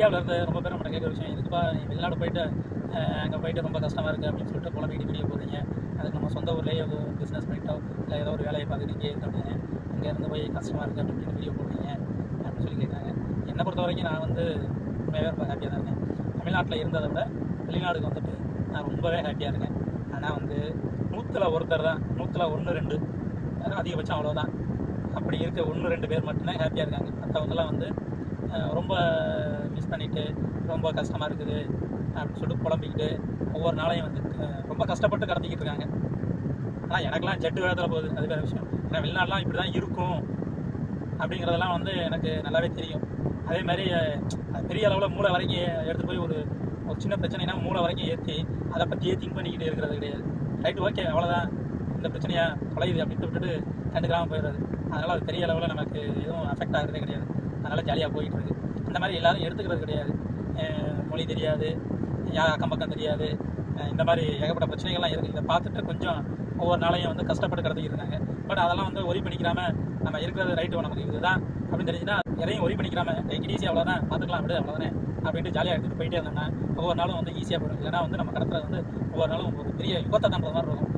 இந்தியாவில் இருந்து ரொம்ப பேர் நம்மகிட்ட கேட்குற விஷயம் இதுக்குப்பா நீ வெளிநாடு போயிட்டு அங்கே போயிட்டு ரொம்ப கஷ்டமாக இருக்குது அப்படின்னு சொல்லிட்டு புலம்பிக்கிட்டு வீடியோ போகிறீங்க அதுக்கு நம்ம சொந்த ஊர்லேயே ஒரு பிஸ்னஸ் பண்ணிட்டோ இல்லை ஏதோ ஒரு வேலையை பார்த்துட்டு இங்கே இருக்கு அப்படின்னு இங்கே இருந்து போய் கஷ்டமாக இருக்குது அப்படின்னு வீடியோ போடுறீங்க அப்படின்னு சொல்லி கேட்குறாங்க என்னை பொறுத்த வரைக்கும் நான் வந்து உண்மையாகவே ரொம்ப ஹாப்பியாக தான் இருக்கேன். தமிழ்நாட்டில் இருந்ததை விட வெளிநாடுக்கு வந்துட்டு நான் ரொம்பவே ஹாப்பியாக இருக்கேன். ஆனால் வந்து நூற்றில் ஒருத்தர் தான் நூற்றில் ஒன்று ரெண்டு அதிகபட்சம் அவ்வளோதான் அப்படி இருக்க ஒன்று ரெண்டு பேர் மட்டும்தான் ஹாப்பியாக இருக்காங்க. மற்றவங்கெல்லாம் வந்து ரொம்ப மிஸ் பண்ணிவிட்டு ரொம்ப கஷ்டமாக இருக்குது அப்படின்னு சொல்லிட்டு புலம்பிக்கிட்டு ஒவ்வொரு நாளையும் வந்து ரொம்ப கஷ்டப்பட்டு கடத்திக்கிட்டு இருக்காங்க. ஆனால் எனக்கெல்லாம் ஜெட்டு வேகத்தில் போகுது அது வேறு விஷயம். ஏன்னா வெளிநாடுலாம் இப்படி தான் இருக்கும் அப்படிங்கிறதெல்லாம் வந்து எனக்கு நல்லாவே தெரியும். அதே மாதிரி பெரிய அளவில் மூளை வரைக்கும் எடுத்துகிட்டு போய் ஒரு ஒரு சின்ன பிரச்சனைனா மூளை வரைக்கும் ஏற்றி அதை பற்றியே திங்க் பண்ணிக்கிட்டு இருக்கிறது கிடையாது. ரைட்டு ஓகே அவ்வளோதான் இந்த பிரச்சனையாக தொலையுது அப்படின்ட்டு விட்டுட்டு கண்டுக்காமல் போயிடுறது. அதனால் அது பெரிய அளவில் நமக்கு எதுவும் அஃபெக்ட் ஆகிறதே கிடையாது. அதனால் ஜாலியாக போயிட்டு இருக்கு அந்த மாதிரி எல்லாரும் எடுத்துக்கிறது கிடையாது. மொழி தெரியாது. யார் அக்கம் பக்கம் தெரியாது. இந்த மாதிரி ஏகப்பட்ட பிரச்சனைகள்லாம் இருக்குது இதை பார்த்துட்டு கொஞ்சம் ஒவ்வொரு நாளையும் வந்து கஷ்டப்பட்டு கடத்திக்கிட்டு இருக்காங்க பட் அதெல்லாம் வந்து ஒரி பண்ணிக்கிறாமல் நம்ம இருக்கிறது ரைட்டு நமக்கு? இதுதான் அப்படின்னு தெரிஞ்சுன்னா எதையும் ஒரி பண்ணிக்கிறாமல் டேக் ஈஸியாக அவ்வளோதான் பார்த்துக்கலாம் விடு அவ்வளோதானே அப்படின்ட்டு ஜாலியாக எடுத்துகிட்டு போயிட்டே இருந்தோம்னா ஒவ்வொரு நாளும் வந்து ஈஸியாக போயிடும். இல்லைன்னா வந்து நம்ம கடத்துறது வந்து ஒவ்வொரு நாளும் ஒரு பெரிய யுகத்தை தான் மாதிரி இருக்கும்.